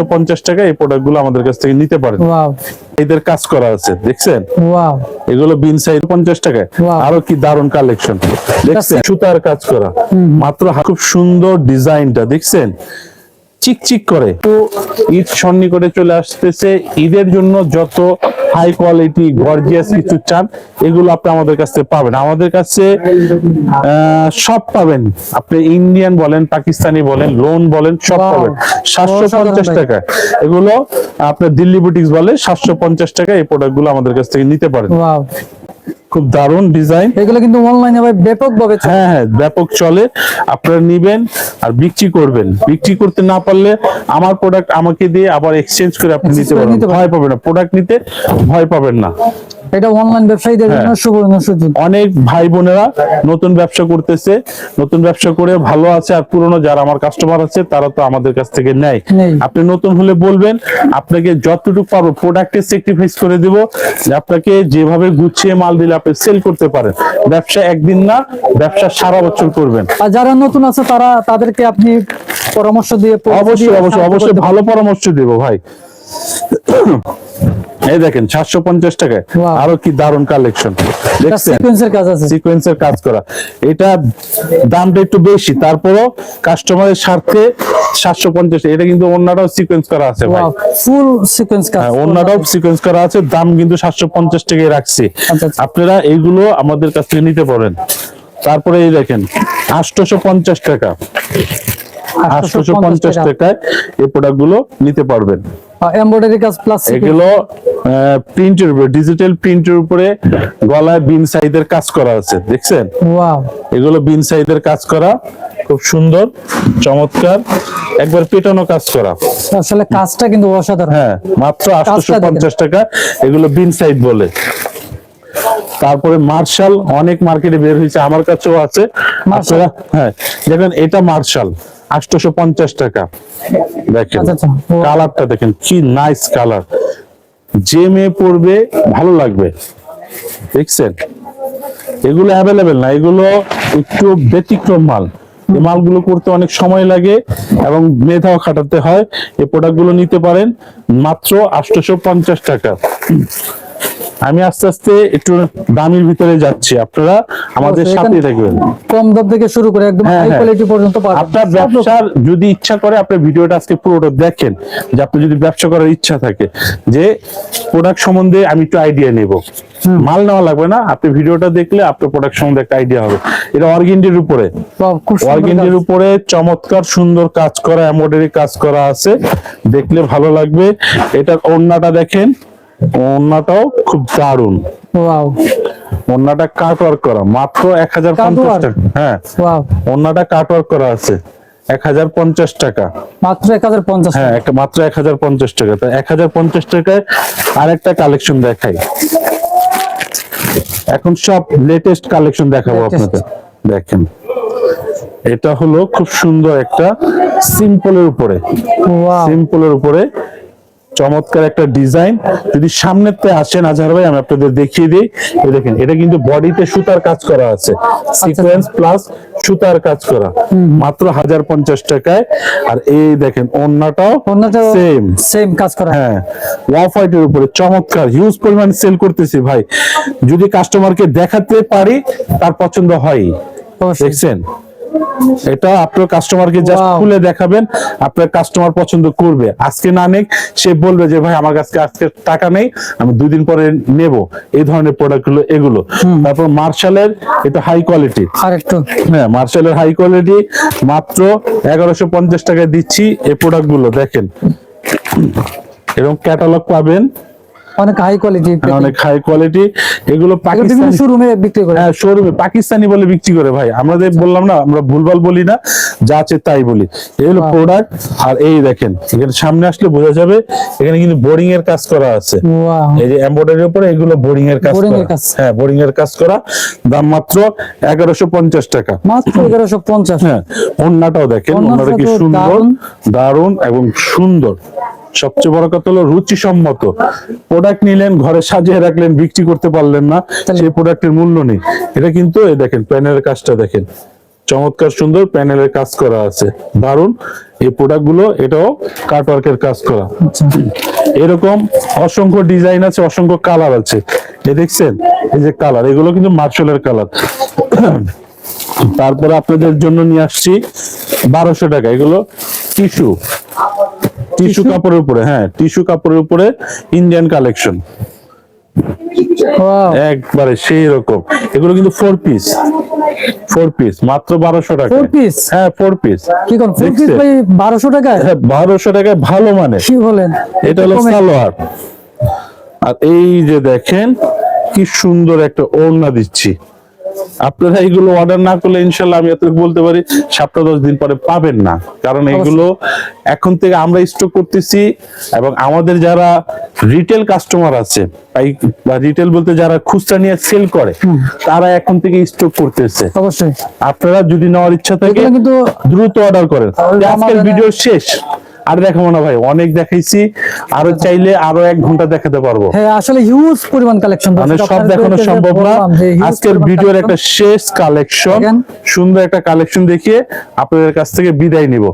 পঞ্চাশ টাকা এই প্রোডাক্টগুলো আমাদের কাছ থেকে নিতে পারেন। এদের কাজ করা আছে দেখছেন? এগুলো বিন সাইড পঞ্চাশ টাকায়। আরও কি দারুণ কালেকশন দেখছেন? সুতার কাজ করা। মাত্র খুব সুন্দর ডিজাইনটা দেখছেন? চিকচিক করে। তো ঈদ সন্নি করে চলে আসতেছে। ঈদের জন্য যত হাই কোয়ালিটি গর্জিয়াস কিছু চান এগুলো আপনি আমাদের কাছে পাবেন। আমাদের কাছে সব পাবেন। আপনি ইন্ডিয়ান বলেন পাকিস্তানি বলেন লোন বলেন সব পাবেন। সাতশো পঞ্চাশ টাকা এগুলো আপনার দিল্লি বুটিক্স বলে সাতশো পঞ্চাশ টাকা এই প্রোডাক্টগুলো আমাদের কাছ থেকে নিতে পারেন। খুব দারুণ ডিজাইন। এগুলো কিন্তু অনলাইনে ভাই ব্যাপক ভাবে হ্যাঁ হ্যাঁ ব্যাপক চলে। আপনারা নেবেন আর বিক্রি করবেন। বিক্রি করতে না পারলে আমার প্রোডাক্ট আমাকে দিয়ে আবার এক্সচেঞ্জ করে আপনি নিতে পারবেন। ভয় পাবেন না। প্রোডাক্ট নিতে ভয় পাবেন না। এটা অনলাইন ব্যবসায়ীদের জন্য হ্যাঁ। সুবর্ণ সুযোগ। অনেক ভাই বোনেরা নতুন ব্যবসা করতেছে নতুন ব্যবসা করে ভালো আছে আর পুরনো যারা আমার কাস্টমার আছে তারা তো আমাদের কাছ থেকে নেয়। নেয়। আপনি নতুন হলে বলবেন আপনাকে যতটুকু পারব প্রোডাক্টে স্যাক্রিফাইস করে দিব আপনাকে যেভাবে গুছিয়ে মাল দিলে আপনি সেল করতে পারেন। ব্যবসা একদিন না ব্যবসা সারা বছর করবেন। আর যারা নতুন আছে তারা তাদেরকে আপনি পরামর্শ দিয়ে অবশ্যই অবশ্যই অবশ্যই ভালো পরামর্শ দিব ভাই। এই দেখেন সাতশো পঞ্চাশ টাকায়। আরও কি দারুণ কালেকশন সিকোয়েন্সের কাজ করা। এটা দামটা একটু বেশি তারপরও কাস্টমারের স্বার্থে সাতশো পঞ্চাশ এটা কিন্তু অন্যটাও সিকোয়েন্স করা আছে ভাই। ফুল সিকোয়েন্স হ্যাঁ, অন্যটাও সিকোয়েন্স করা আছে দাম কিন্তু সাতশো পঞ্চাশ টাকায় রাখছি। আচ্ছা, আচ্ছা। আপনারা এইগুলো আমাদের কাছ থেকে নিতে পারেন। তারপরে এই দেখেন আটশোশো পঞ্চাশ টাকা। আটশোশো পঞ্চাশ টাকায় এই প্রোডাক্টগুলো নিতে পারবেন। এমব্রয়ডারি কাজ প্লাস এগুলো প্রিন্টের উপরে ডিজিটাল প্রিন্টের উপরে গলায় বিন সাইজের কাজ করা আছে দেখছেন? ওয়াও এগুলো বিন সাইজের কাজ করা খুব সুন্দর চমৎকার একবার পেটানো কাজ করা। আসলে কাজটা কিন্তু অসাধারণ। হ্যাঁ মাত্র আটশোশো দেখেন। পঞ্চাশ টাকা এগুলো বিন সাইড বলে। তারপরে মার্শাল অনেক মার্কেটে বের হয়েছে আমার কাছেও আছে। হ্যাঁ দেখেন এটা মার্শাল। আটশোশো পঞ্চাশ টাকা। দেখেন আচ্ছা, আচ্ছা। কালারটা দেখেন কি নাইস কালার যে মেয়ে পরবে ভালো লাগবে। দেখছেন? এগুলো অ্যাভেলেবেল না এগুলো একটু ব্যতিক্রম মাল। এই মালগুলো করতে অনেক সময় লাগে এবং মেধাও খাটাতে হয়। এই প্রোডাক্টগুলো নিতে পারেন মাত্র আটশোশো পঞ্চাশ টাকা। আমি আস্তে আস্তে একটু দামির ভিতরে যাচ্ছি। আপনারা আমাদের সাথে থাকবেন কম দাম থেকে শুরু করে একদম হ্যাঁ, হাই হ্যাঁ। কোয়ালিটি পর্যন্ত পাবেন। আপনার ব্যবসার যদি ইচ্ছা করে আপনি ভিডিওটা আজকে পুরোটা দেখেন যে আপনি যদি ব্যবসা করার ইচ্ছা থাকে যে প্রোডাক্ট সম্বন্ধে আমি একটু আইডিয়া নেব। মাল নেওয়া লাগবে না আপনি ভিডিওটা দেখলে আপনার প্রোডাক্ট সম্বন্ধে একটা আইডিয়া হবে। এটা অর্গেন্ডির উপরে। অর্গেন্ডির উপরে চমৎকার সুন্দর কাজ করা এমব্রয়ডারি কাজ করা আছে দেখলে ভালো লাগবে। এটার ওড়নাটা দেখেন। ওড়নাটাও খুব দারুণ। ওয়াও। ওড়নাটা কাট ওয়ার্ক করা মাত্র এক হাজার পঞ্চাশ? টাকা হ্যাঁ। ওয়াও। ওড়নাটা কাট করা আছে এক হাজার পঞ্চাশ টাকা। মাত্র এক হাজার পঞ্চাশ হ্যাঁ একটা মাত্র এক হাজার পঞ্চাশ টাকা। তো এক হাজার পঞ্চাশ টাকায় আরেকটা কালেকশন দেখাই। এখন সব লেটেস্ট কালেকশন দেখাবো. আপনাদের। দেখেন। এটা হলো খুব সুন্দর একটা সিম্পলের উপরে। সিম্পলের উপরে চমৎকার একটা ডিজাইন। যদি সামনেতে আসেন আজহার ভাই আমি আপনাদের দেখিয়ে দিই। এই দেখেন এটা কিন্তু বডিতে সুতার কাজ করা আছে। সিকোয়েন্স প্লাস সুতার কাজ করা। মাত্র হাজার পঞ্চাশ টাকায়। আর এই দেখেন ওন্নাটাও অন্যটা সেম সেম কাজ করা। হ্যাঁ ওয়াফ হোয়াইটের উপরে চমৎকার হিউজ পরিমাণ সেল করতেছি ভাই। যদি কাস্টমারকে দেখাতে পারি তার পছন্দ হয় দেখছেন? এটা আপনার কাস্টমারকে জাস্ট খুলে দেখাবেন আপনার কাস্টমার পছন্দ করবে। আজকে না নেক সে বলবে যে ভাই আমার কাছে আজকে টাকা নেই আমি দুই দিন পরে নেব। এই ধরনের প্রোডাক্টগুলো এগুলো। তারপর মার্শালের এটা হাই কোয়ালিটি হ্যাঁ মার্শালের হাই কোয়ালিটি মাত্র এগারোশো পঞ্চাশ টাকায় দিচ্ছি এই প্রোডাক্টগুলো দেখেন। এরকম ক্যাটালগ পাবেন। অনেক হাই কোয়ালিটি অনেক হাই কোয়ালিটি এগুলো পাকিস্তানি শোরুমে বিক্রি করে। হ্যাঁ শোরুমে পাকিস্তানি বলে বিক্রি করে ভাই। আমাদের বললাম না আমরা ভুলভাল বলি না যা আছে তাই বলি। এই হলো প্রোডাক্ট আর এই দেখেন এখানে সামনে আসলে বোঝা যাবে এখানে কিন্তু বোরিং এর কাজ করা আছে। এই যে এমব্রয়ডারির উপরে এগুলো বোরিং এর কাজ করা। হ্যাঁ বোরিং এর কাজ করা। দাম মাত্র এগারোশো পঞ্চাশ টাকা। মাত্র এগারোশো পঞ্চাশ। হ্যাঁ ওন্নাটাও দেখেন ওন্নাটা কি সুন্দর। দারুণ এবং সুন্দর। সবচেয়ে বড় কথা হলো রুচিসম্মত। প্রোডাক্ট নিলেন ঘরে সাজিয়ে রাখলেন বিক্রি করতে পারলেন না সেই প্রোডাক্টের মূল্য নেই। এটা কিন্তু দেখেন প্যানেলের কাজটা দেখেন। চমৎকার সুন্দর প্যানেলের কাজ করা আছে। দারুণ এই প্রোডাক্টগুলো এটাও কাটওয়ার্কের কাজ করা। আচ্ছা। এরকম অসংখ্য ডিজাইন আছে অসংখ্য কালার আছে। এ দেখছেন? এই যে কালার এগুলো কিন্তু মার্শালের কালার তারপরে আপনাদের জন্য নিয়ে আসছি বারোশো টাকা। এগুলো টিস্যু টিস্যু কাপড়ের উপরে হ্যাঁ টিস্যু কাপড়ের উপরে ইন্ডিয়ান কালেকশন একবারে সেই রকম। এগুলো কিন্তু ফোর পিস ফোর পিস মাত্র বারোশো টাকা Four piece? হ্যাঁ ফোর পিস কি কোন ফুল পিস ভাই বারোশো টাকায়? হ্যাঁ বারোশো টাকায় ভালো মানে। কি বলেন? এটা হলো সালোয়ার। আর এই যে দেখেন কি সুন্দর একটা ওড়না দিচ্ছি। আপনারা এগুলো অর্ডার না করলে ইনশাল্লাহ আমি এত বলতে পারি সপ্তাহ দশ দিন পরে পাবেন না। কারণ এগুলো এখন থেকে আমরা স্টক করতেছি এবং আমাদের যারা রিটেল কাস্টমার আছে বা রিটেল বলতে যারা খুচরা নিয়ে সেল করে তারা এখন থেকে স্টক করতেছে। অবশ্যই। আপনারা যদি নেওয়ার ইচ্ছা থাকে কিন্তু দ্রুত অর্ডার করেন। আজকের ভিডিও শেষ। আর দেখাবো না ভাই অনেক দেখাইছি আরও চাইলে আরও এক ঘণ্টা দেখাতে পারব। হ্যাঁ আসলে হিউজ পরিমাণ কালেকশন মানে সব দেখানো সম্ভব না। আজকের ভিডিওর একটা শেষ কালেকশন সুন্দর একটা কালেকশন দেখিয়ে আপনাদের কাছ থেকে বিদায় নিব।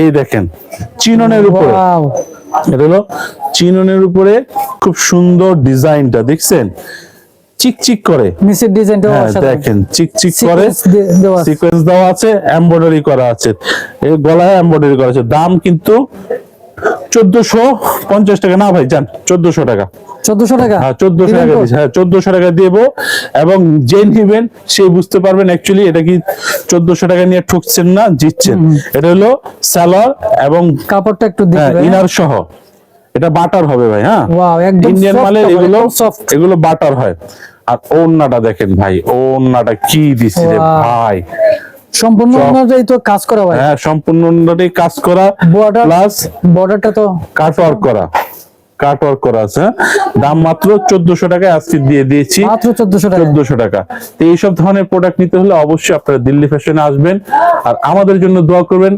এই দেখেন চিননের উপরে। এটা হলো চিননের উপরে খুব সুন্দর ডিজাইনটা দেখছেন? চিকচিক করে। নিচের ডিজাইনটা হ্যাঁ দেখেন চিকচিক করে। সিকোয়েন্স দেওয়া আছে। এমব্রয়ডারি করা আছে। এই গলায় এমব্রয়ডারি করা আছে। দাম কিন্তু চোদ্দশো পঞ্চাশ টাকা। না ভাই জান চোদ্দশো টাকা। চোদ্দশো টাকা? হ্যাঁ চোদ্দশো টাকা হ্যাঁ চোদ্দশো টাকা দেবো। এবং যে নিবেন সে বুঝতে পারবেন অ্যাকচুয়ালি এটা কি চোদ্দশো টাকা নিয়ে ঠকছেন না জিতছেন। এটা হলো স্যালার এবং কাপড়টা একটু ইনার সহ। এটা বাটার হবে ভাই হ্যাঁ? ইন্ডিয়ান মালের এগুলো এগুলো বাটার হয়। আর ওন্নাটা দেখেন ভাই ওন্নাটা কি দিছি রে ভাই। সম্পূর্ণ অনুযায়ী তো কাজ করা ভাই। হ্যাঁ সম্পূর্ণ ওন্নাটাই কাজ করা Border- প্লাস বর্ডারটা তো কাট ওয়ার্ক করা। কাট ওয়ার্ক করা আছে হ্যাঁ? দাম মাত্র চোদ্দশো টাকায় আজকে দিয়ে দিয়েছি। মাত্র চোদ্দশো টাকা চোদ্দশো টাকা। তো এইসব ধরনের প্রোডাক্ট নিতে হলে অবশ্যই আপনারা দিল্লি ফ্যাশনে আসবেন। আর আমাদের জন্য দোয়া করবেন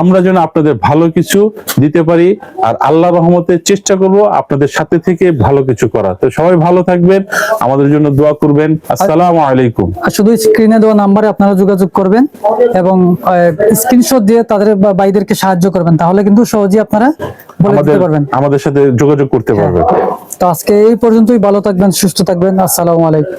আমরা যেন আপনাদের ভালো কিছু দিতে পারি আর আল্লাহ রহমতে চেষ্টা করব আপনাদের সাথে থেকে ভালো কিছু করা তো সবাই ভালো থাকবেন আমাদের জন্য দোয়া করবেন। আসসালামু আলাইকুম। শুধু স্ক্রিনে দেওয়া নাম্বারে আপনারা যোগাযোগ করবেন এবং স্ক্রিনশট দিয়ে তাদের ভাইদেরকে সাহায্য করবেন তাহলে কিন্তু সহজেই আপনারা বলে দিতে পারবেন। আমাদের সাথে যোগাযোগ করতে পারবেন। তো আজকে এই পর্যন্তই ভালো থাকবেন সুস্থ থাকবেন। আসসালামু আলাইকুম।